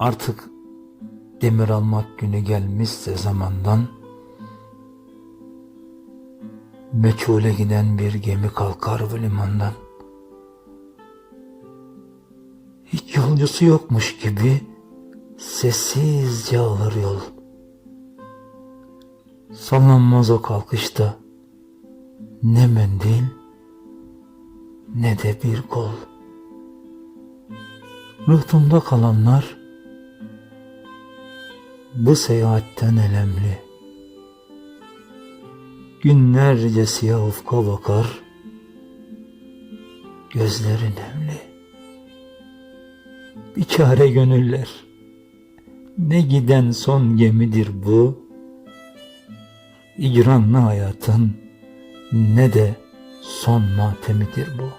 Artık demir almak günü gelmişse zamandan meçhule giden bir gemi kalkar bu limandan. Hiç yolcusu yokmuş gibi sessizce alır yol. Sallanmaz o kalkışta ne mendil ne de bir kol. Ruhtumda kalanlar bu seyahatten elemli. Günlerce siyah ufka bakar, gözleri nemli. Bir çare gönüller, ne giden son gemidir bu, icranlı hayatın ne de son matemidir bu.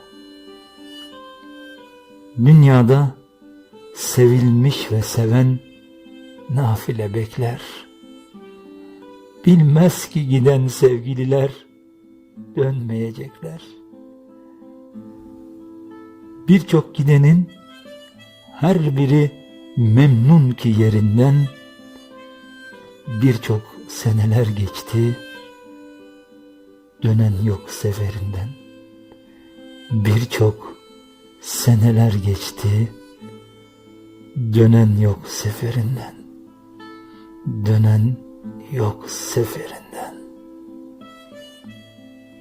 Dünyada sevilmiş ve seven nafile bekler. Bilmez ki giden sevgililer dönmeyecekler. Birçok gidenin her biri memnun ki yerinden birçok seneler geçti dönen yok seferinden. Birçok seneler geçti dönen yok seferinden. Dönen yok seferinden.